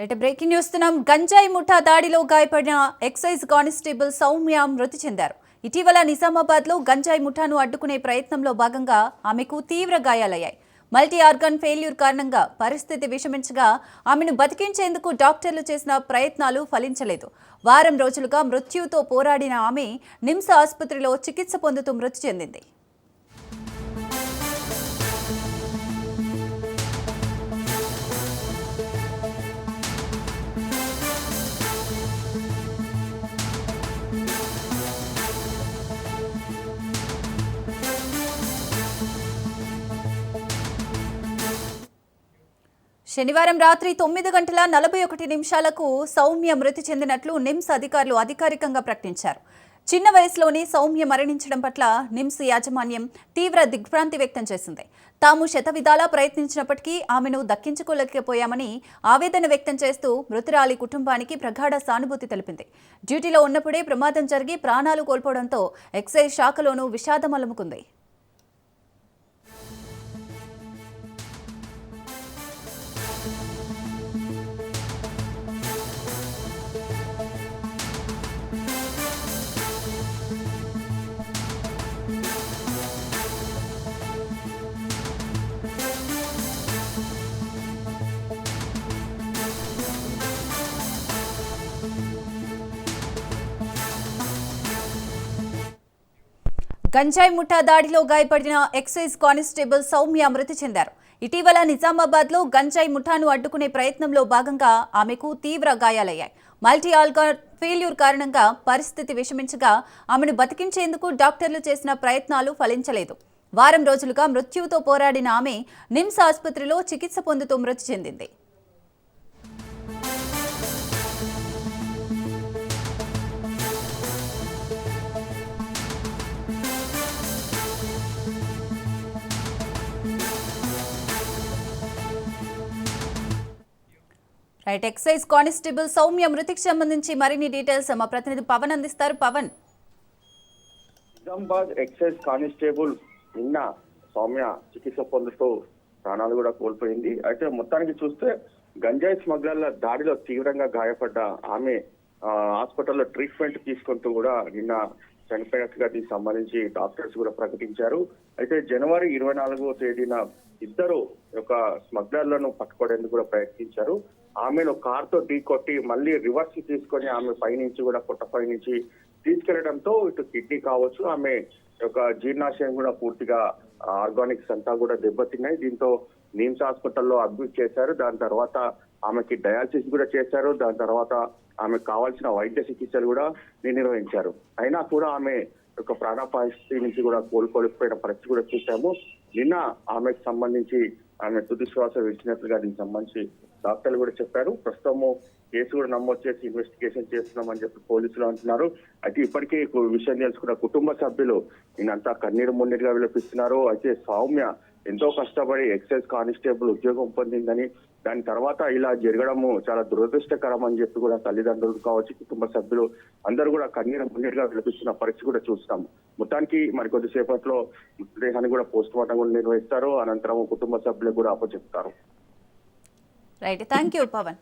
Right breaking చూస్తున్నాం గంజాయి ముఠా దాడిలో గాయపడిన ఎక్సైజ్ కానిస్టేబుల్ సౌమ్య మృతి చెందారు. ఇటీవల నిజామాబాద్లో గంజాయి ముఠాను అడ్డుకునే ప్రయత్నంలో భాగంగా ఆమెకు తీవ్ర గాయాలయ్యాయి. మల్టీ ఆర్గన్ ఫెయిల్యూర్ కారణంగా పరిస్థితి విషమించగా ఆమెను బతికించేందుకు డాక్టర్లు చేసిన ప్రయత్నాలు ఫలించలేదు. వారం రోజులుగా మృత్యుతో పోరాడిన ఆమె నిమ్స్ ఆసుపత్రిలో చికిత్స పొందుతూ మృతి చెందింది. శనివారం రాత్రి తొమ్మిది గంటల నలభై ఒకటి నిమిషాలకు సౌమ్య మృతి చెందినట్లు నిమ్స్ అధికారులు అధికారికంగా ప్రకటించారు. చిన్న వయసులోనే సౌమ్య మరణించడం పట్ల నిమ్స్ యాజమాన్యం తీవ్ర దిగ్భ్రాంతి వ్యక్తం చేసింది. తాము శతవిధాలా ప్రయత్నించినప్పటికీ ఆమెను దక్కించుకోలేకపోయామని ఆవేదన వ్యక్తం చేస్తూ మృతురాలి కుటుంబానికి ప్రగాఢ సానుభూతి తెలిపింది. డ్యూటీలో ఉన్నప్పుడే ప్రమాదం జరిగి ప్రాణాలు కోల్పోవడంతో ఎక్సైజ్ శాఖలోనూ విషాదం అలుముకుంది. గంజాయి ముఠా దాడిలో గాయపడిన ఎక్సైజ్ కానిస్టేబుల్ సౌమ్య మృతి చెందారు. ఇటీవల నిజామాబాద్లో గంజాయి ముఠాను అడ్డుకునే ప్రయత్నంలో భాగంగా ఆమెకు తీవ్ర గాయాలయ్యాయి. మల్టీ ఆల్గార్ ఫెయిల్యూర్ కారణంగా పరిస్థితి విషమించగా ఆమెను బతికించేందుకు డాక్టర్లు చేసిన ప్రయత్నాలు ఫలించలేదు. వారం రోజులుగా మృత్యువుతో పోరాడిన ఆమె నిమ్స్ ఆసుపత్రిలో చికిత్స పొందుతూ మృతి చెందింది. రైట్ ఎక్సైజ్ కానిస్టేబుల్ సౌమ్య మృతికి సంబంధించి మరిన్ని డీటెయిల్స్ మా ప్రతినిధి పవన్ అందిస్తారు. పవన్. నిజామాబాద్ ఎక్సైజ్ కానిస్టేబుల్ నిన్న సౌమ్య చికిత్స పొందుతూ ప్రాణాలు కూడా కోల్పోయింది. అయితే మొత్తానికి చూస్తే గంజాయి స్మగ్లర్ల దాడిలో తీవ్రంగా గాయపడ్డ ఆమె హాస్పిటల్లో ట్రీట్మెంట్ తీసుకుంటూ కూడా నిన్న చనిపోయినట్టుగా దీనికి సంబంధించి డాక్టర్స్ కూడా ప్రకటించారు. అయితే జనవరి ఇరవై నాలుగో తేదీన ఇద్దరు ఒక స్మగ్లర్లను పట్టుకోవడానికి కూడా ప్రయత్నించారు. ఆమెను కార్తో ఢీ కొట్టి మళ్ళీ రివర్స్ తీసుకొని ఆమె పైనుంచి కూడా పుట్టపై నుంచి తీసుకెళ్ళడంతో ఇటు కిడ్నీ కావచ్చు ఆమె యొక్క జీర్ణాశయం కూడా పూర్తిగా ఆర్గానిక్స్ అంతా కూడా దెబ్బతిన్నాయి. దీంతో నిమ్స్ హాస్పిటల్లో అడ్మిట్ చేశారు. దాని తర్వాత ఆమెకి డయాలసిస్ కూడా చేశారు. దాని తర్వాత ఆమెకు కావాల్సిన వైద్య చికిత్సలు కూడా నిర్వహించారు. అయినా కూడా ఆమె యొక్క ప్రాణాపాయ నుంచి కూడా కోలుకోలేకపోయిన పరిస్థితి కూడా చూసాము. నిన్న ఆమెకు సంబంధించి ఆమె తుది శ్వాస విడిచినట్లుగా దీనికి సంబంధించి డాక్టర్లు కూడా చెప్పారు. ప్రస్తుతము కేసు కూడా నమోదు చేసి ఇన్వెస్టిగేషన్ చేస్తున్నామని చెప్పి పోలీసులు అంటున్నారు. అయితే ఇప్పటికే విషయం తెలుసుకున్న కుటుంబ సభ్యులు ఈయనంతా కన్నీరు మున్నీరుగా విలపిస్తున్నారు. అయితే సౌమ్య ఎంతో కష్టపడి ఎక్సైజ్ కానిస్టేబుల్ ఉద్యోగం పొందిందని దాని తర్వాత ఇలా జరగడము చాలా దురదృష్టకరం అని చెప్పి కూడా తల్లిదండ్రులు కావచ్చు కుటుంబ సభ్యులు అందరూ కూడా కన్నీరు మున్నీరుగా విలపిస్తున్న పరిస్థితి కూడా చూస్తాము. మొత్తానికి మరి కొద్దిసేపట్లో మృతదేహాన్ని కూడా పోస్ట్ మార్టం కూడా నిర్వహిస్తారు. అనంతరం కుటుంబ సభ్యులకు కూడా అప్పచెప్తారు. రైట్. Thank you Pavan.